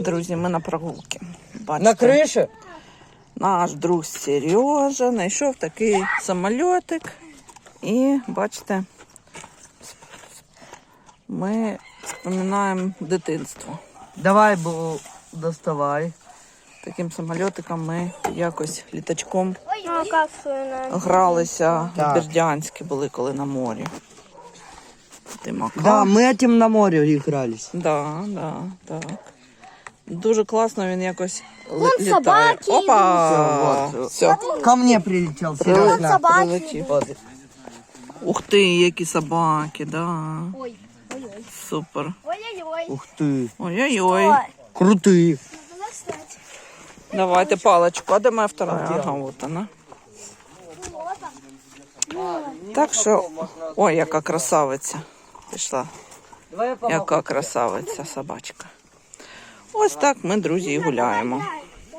Друзі, ми на прогулки. Бачите, На крыше? наш друг Сережа знайшов такий самольотик. І бачите, ми вспоминаємо дитинство. Давай, бо доставай. Таким самольотиком ми якось літачком Ну, а как она? гралися в Так. Бердянські були, коли на морі. Тимака. Да, мы этим на море игрались. Да, да, так. Дуже класно він якось Вон літає. собаки Опа! Все, Ко мне прилетел Сережа. собаки прилетів. Вот. Ух ти, які собаки, да. Ой, ой-ой. Супер. Ой-ой-ой. Ух ты. Ой-ой-ой. Ой. Крутые. Надо достать. Давайте паличку. А де моя вторая? Ага, от вона. Так що, ой, яка красавиця. Пішла. Яка красавиця собачка. Ось так ми, друзі, гуляємо.